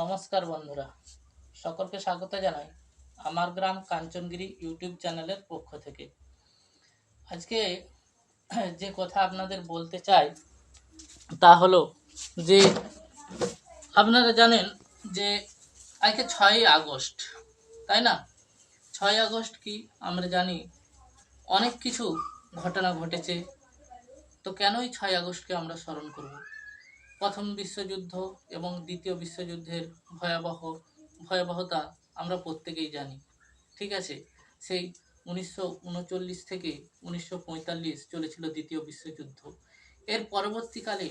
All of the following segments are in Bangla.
নমস্কার বন্ধুরা, সকলকে স্বাগত জানাই আমার গ্রাম কাঞ্চনগিরি ইউটিউব চ্যানেলের পক্ষ থেকে। আজকে যে কথা আপনাদের বলতে চাই তা হলো যে, আপনারা জানেন যে আজকে ছয়ই আগস্ট, তাই না? ছয় আগস্ট কি আমরা জানি, অনেক কিছু ঘটনা ঘটেছে তো কেনই ছয় আগস্টকে আমরা স্মরণ করব? প্রথম বিশ্বযুদ্ধ এবং দ্বিতীয় বিশ্বযুদ্ধের ভয়াবহ ভয়াবহতা আমরা প্রত্যেকেই জানি। ঠিক আছে, সেই উনিশশো উনচল্লিশ থেকে উনিশশো পঁয়তাল্লিশ চলেছিল দ্বিতীয় বিশ্বযুদ্ধ। এর পরবর্তীকালে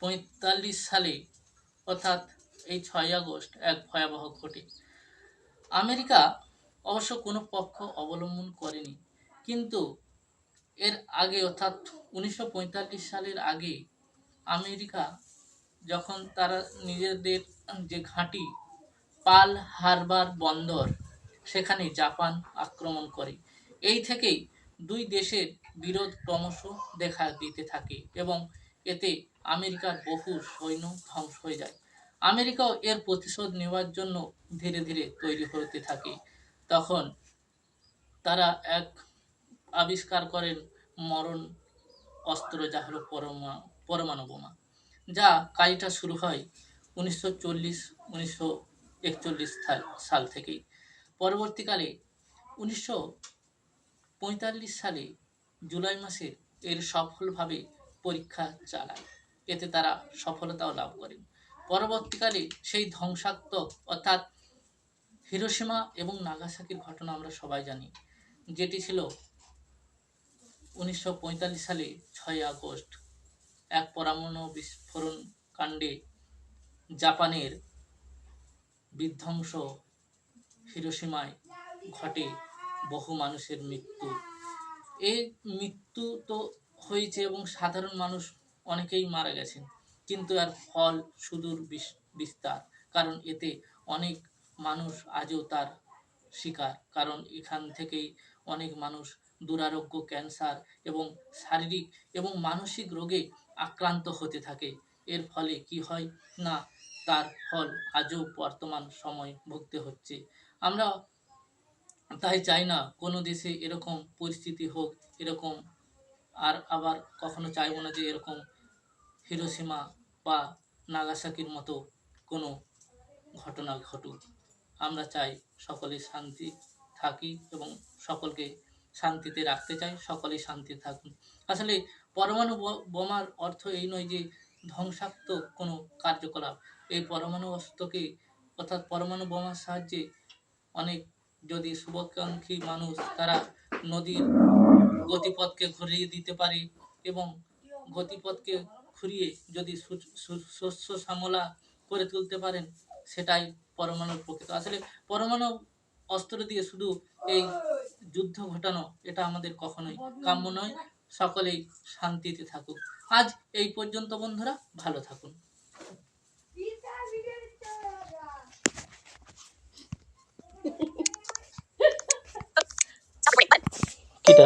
পঁয়তাল্লিশ সালে অর্থাৎ এই ছয় আগস্ট এক ভয়াবহ ঘটে। আমেরিকা অবশ্য কোনো পক্ষ অবলম্বন করেনি, কিন্তু এর আগে, অর্থাৎ উনিশশো পঁয়তাল্লিশ সালের আগে, আমেরিকা যখন তারা নিজেদের যে ঘাঁটি পাল হারবার বন্দর, সেখানে জাপান আক্রমণ করে। এই থেকেই দুই দেশের বিরোধ ক্রমশ দেখা দিতে থাকে এবং এতে আমেরিকার বহু সৈন্য ধ্বংস হয়ে যায়। আমেরিকাও এর প্রতিশোধ নেওয়ার জন্য ধীরে ধীরে তৈরি হতে থাকে। তখন তারা এক আবিষ্কার করেন মরণ অস্ত্র যা হলো পরমা, পরমাণু বোমা, যা কাজটা শুরু হয় উনিশশো চল্লিশ, উনিশশো একচল্লিশ সাল থেকেই। পরবর্তীকালে উনিশশো পঁয়তাল্লিশ সালে জুলাই মাসে এর সফলভাবে পরীক্ষা চালায়। এতে তারা সফলতাও লাভ করেন। পরবর্তীকালে সেই ধ্বংসাত্মক অর্থাৎ হিরোসীমা এবং নাগাসাকির ঘটনা আমরা সবাই জানি, যেটি ছিল উনিশশো পঁয়তাল্লিশ সালে ছয় আগস্ট এক পরমাণু বিস্ফোরণ কাণ্ডে জাপানের বিধ্বংস হিরোসীমায় ঘটে বহু মানুষের মৃত্যু। এই মৃত্যু তো হয়েছে এবং সাধারণ মানুষ অনেকেই মারা গেছেন, কিন্তু এর ফল সুদূর বিস- বিস্তার, কারণ এতে অনেক মানুষ আজও তার শিকার, কারণ এখান থেকেই অনেক মানুষ দুরারোগ্য ক্যান্সার এবং শারীরিক এবং মানসিক রোগে আক্রান্ত হতে থাকে। এর ফলে কি হয়? না, তার ফল আজও বর্তমান সময় ভুগতে হচ্ছে। আমরা তাই চাই না কোনো দেশে এরকম পরিস্থিতি হোক, এরকম আর আবার কখনো চাইব না যে এরকম হিরোসীমা বা নাগাসাকির মতো কোনো ঘটনা ঘটুক। আমরা চাই সকলে শান্তি থাকি এবং সকলকে শান্তিতে রাখতে চাই সকলেই শান্তি থাকুন। আসলে পরমাণু বোমার অর্থ এই নয় যে ধ্বংসাত্মক কোনো কার্যকলাপ। এই পরমাণু অস্ত্রকে, অর্থাৎ পরমাণু বোমার সাহায্যে অনেক, যদি শুভাকাঙ্ক্ষী মানুষ তারা নদীর গতিপথকে ঘুরিয়ে দিতে পারে এবং গতিপথকে ঘুরিয়ে যদি শস্য শ্যামলা করে তুলতে পারেন, সেটাই পরমাণুর প্রকৃত। আসলে পরমাণু অস্ত্র দিয়ে শুধু এই যুদ্ধ ঘটানো এটা আমাদের কখনোই কাম্য নয়। সকলেই শান্তিতে থাকুক। আজ এই পর্যন্ত বন্ধুরা ভালো থাকুন।